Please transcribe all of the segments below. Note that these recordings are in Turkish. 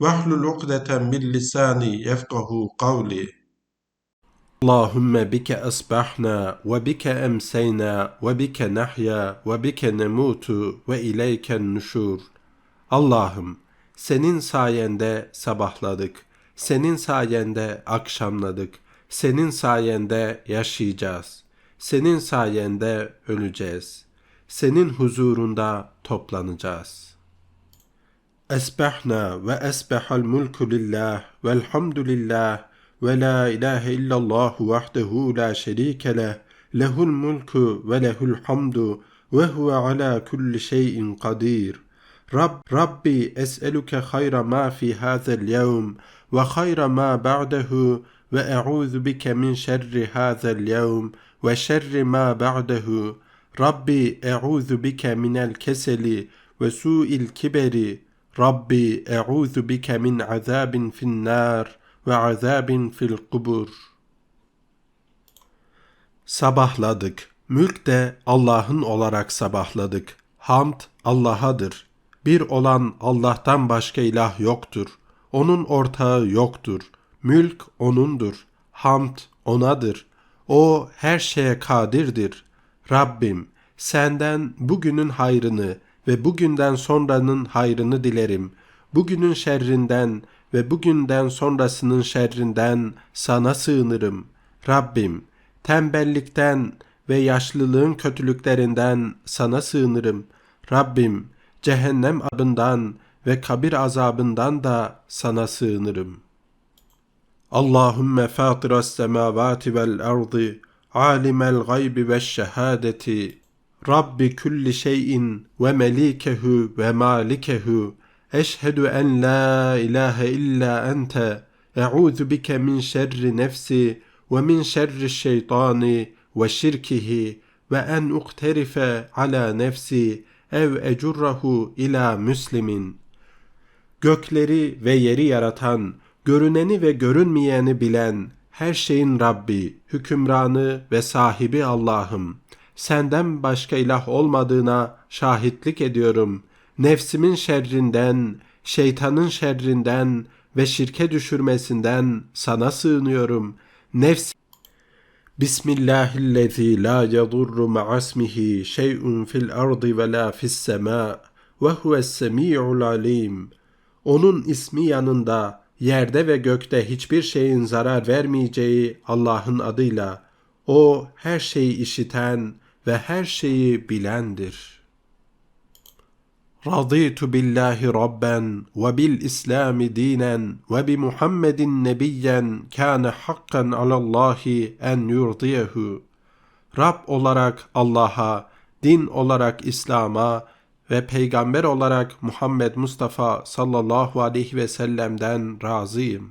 vahlul ukdeten min lisani yefkahu kavli. Allahümme bike esbahna ve bike emseyna ve bike nahya ve bike nemutu senin sayende sabahladık, senin sayende akşamladık, senin sayende yaşayacağız, senin sayende öleceğiz, senin huzurunda toplanacağız.'' Esbahna ve esbahal mulku lillah velhamdülillah ve la ilahe illallah vahdehu la şerike leh lehul mulku ve lehul hamdu ve huve ala kulli şeyin kadir. Rab, Rabbi es'eluke hayra ma fi hazel yevm ve hayra ma ba'dehu ve e'udhu bike min şerri hazel yevm ve şerri ma ba'dehu. Rabbi e'udhu Rabbi e'udhu bike min azabin fin nar ve azabin fil kubur. Sabahladık. Mülk de Allah'ın olarak sabahladık. Hamd Allah'adır. Bir olan Allah'tan başka ilah yoktur. Onun ortağı yoktur. Mülk O'nundur. Hamd O'nadır. O her şeye kadirdir. Rabbim senden bugünün hayrını, ve bugünden sonranın hayrını dilerim. Bugünün şerrinden ve bugünden sonrasının şerrinden sana sığınırım. Rabbim, tembellikten ve yaşlılığın kötülüklerinden sana sığınırım. Rabbim, cehennem adından ve kabir azabından da sana sığınırım. Allahümme fatiras semavati vel ardı, alimel gaybi ve şehadeti, Rabbi kulli şeyin ve melikehu ve malikehu eşhedü en la ilahe illa ente e'udhu bike min şerri nefsi ve min şerri şeytani ve şirkihi ve en ukterife ala nefsi ev ecurrahu ila müslimin. Gökleri ve yeri yaratan, görüneni ve görünmeyeni bilen, her şeyin Rabbi, hükümranı ve sahibi Allah'ım.'' Senden başka ilah olmadığına şahitlik ediyorum. Nefsimin şerrinden, şeytanın şerrinden ve şirke düşürmesinden sana sığınıyorum. Nefs Bismillahillezî la yadurru ma'asmihi şey'un fil ardı ve la fis semâ ve huves alim. Onun ismi yanında yerde ve gökte hiçbir şeyin zarar vermeyeceği Allah'ın adıyla o her şeyi işiten, ve her şeyi bilendir. Raditu billahi rabben ve bil İslami dinen ve bi Muhammedin nebiyyen kâne hakkan alallahi en yurdiyehu. Rab olarak Allah'a, din olarak İslam'a ve peygamber olarak Muhammed Mustafa sallallahu aleyhi ve sellem'den razıyım.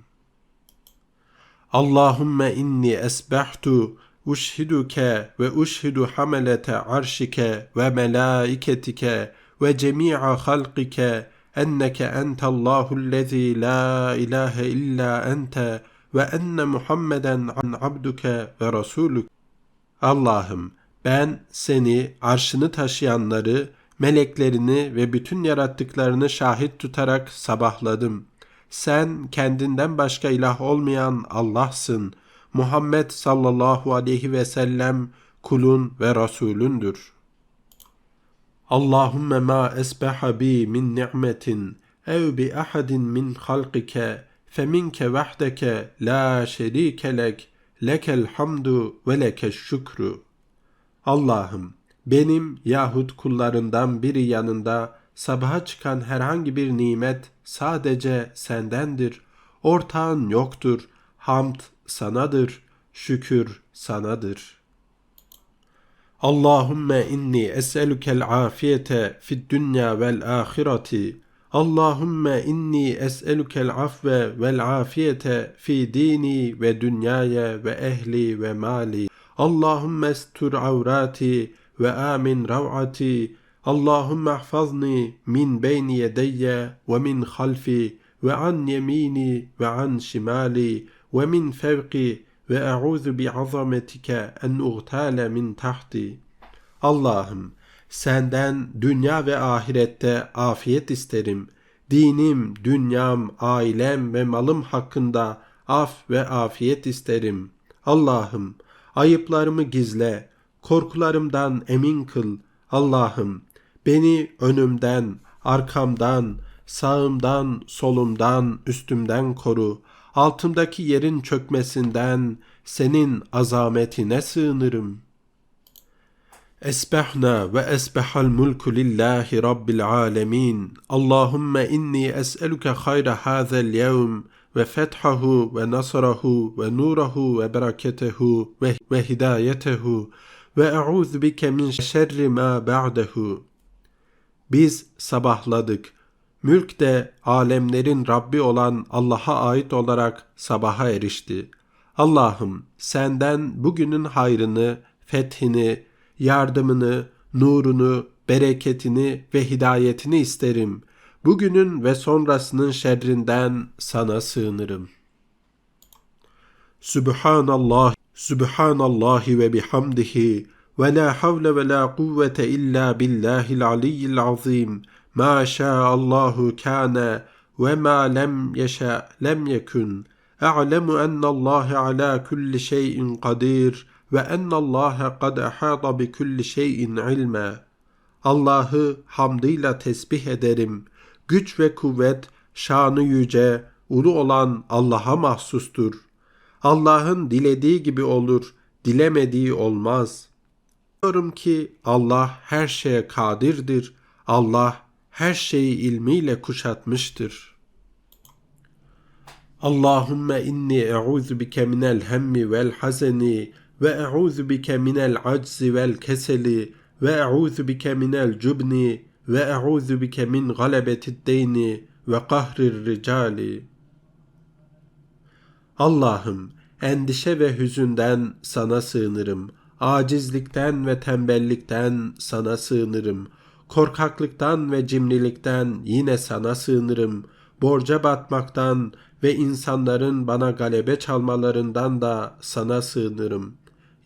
Allahümme inni esbahtu Uşhiduke ve uşhidu hamelete arşike ve melaiketike ve cemi'a halqike enneke entallahüllezî la ilahe illa ente ve enne Muhammeden an abduke ve rasulük. Allah'ım ben seni, arşını taşıyanları, meleklerini ve bütün yarattıklarını şahit tutarak sabahladım. Sen kendinden başka ilah olmayan Allah'sın.'' Muhammed sallallahu aleyhi ve sellem kulun ve Resulündür. Allahümme ma esbeha bi min ni'metin ev bi ahadin min halqike feminke vahdeke la şerike lek lekel hamdu ve lekeş şükru. Allah'ım benim yahut kullarından biri yanında sabaha çıkan herhangi bir nimet sadece sendendir. Ortağın yoktur. Hamd sanadır, şükür sanadır. Allahümme inni es'elukel afiyete fid dünya vel ahireti. Allahümme inni es'elukel afve vel afiyete fi dini ve dünyaya ve ehli ve mali. Allahümme estur avrati ve amin rav'ati. Allahümme ahfazni min beyni yedeyye ve min halfi ve an yemini ve an şimali ve e'udhu bi azametike en uğtale min tahti. Allah'ım senden dünya ve ahirette afiyet isterim. Dinim, dünyam, ailem ve malım hakkında af ve afiyet isterim. Allah'ım ayıplarımı gizle, korkularımdan emin kıl. Allah'ım beni önümden, arkamdan, sağımdan, solumdan, üstümden koru. Altımdaki yerin çökmesinden senin azametine sığınırım. Esbehna ve esbehal mulku lillahi rabbil alemin. Allahümme inni es'eluke hayra hazel yevm ve fethahu ve nasrahu ve nurahu ve bereketehu ve, ve hidayetehu ve e'udhu bike min şerri ma ba'dehu. Biz sabahladık. Mülk de alemlerin Rabbi olan Allah'a ait olarak sabaha erişti. Allah'ım senden bugünün hayrını, fethini, yardımını, nurunu, bereketini ve hidayetini isterim. Bugünün ve sonrasının şerrinden sana sığınırım. Subhanallah, Subhanallahi ve bihamdihi ve la havle ve la kuvvete illa billahil aliyyil azim. Ma şa'allahu kana ve ma lem yeşa lem yekun. A'lemu ennallaha ala kulli şeyin kadir ve ennallaha kad ahata bi kulli şeyin ilme. Allah'ı hamdıyla tesbih ederim. Güç ve kuvvet, şanı yüce, ulu olan Allah'a mahsustur. Allah'ın dilediği gibi olur, dilemediği olmaz. Biliyorum ki Allah her şeye kadirdir. Allah her şeyi ilmiyle kuşatmıştır. Allahümme inni e'udhu bike minel hemmi vel hazeni ve e'udhu bike minel aczi vel keseli ve e'udhu bike minel cubni ve e'udhu bike min galebetid deyni ve kahrir ricali. Allah'ım endişe ve hüzünden sana sığınırım. Acizlikten ve tembellikten sana sığınırım. Korkaklıktan ve cimrilikten yine sana sığınırım. Borca batmaktan ve insanların bana galebe çalmalarından da sana sığınırım.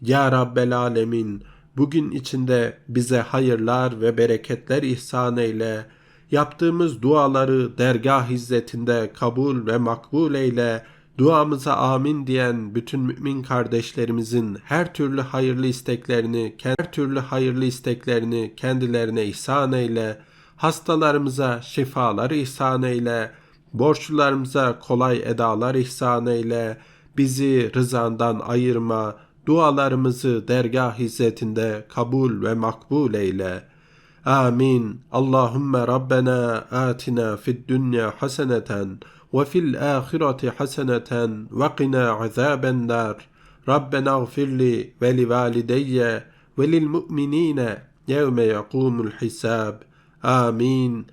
Ya Rabbel Alemin, bugün içinde bize hayırlar ve bereketler ihsan eyle. Yaptığımız duaları dergah hizmetinde kabul ve makbul eyle. Duamıza amin diyen bütün mümin kardeşlerimizin her türlü hayırlı isteklerini, her türlü hayırlı isteklerini kendilerine ihsan eyle. Hastalarımıza şifalar ihsan eyle. Borçlularımıza kolay edalar ihsan eyle. Bizi rızandan ayırma. Dualarımızı dergah hizmetinde kabul ve makbul eyle. Amin. Allahümme Rabbena atina fid dünya haseneten ve fil ahireti haseneten ve qina azaben nar. Rabbena gfirli ve li valideyye ve lil mu'minine yevme yakumul hisab. Amin.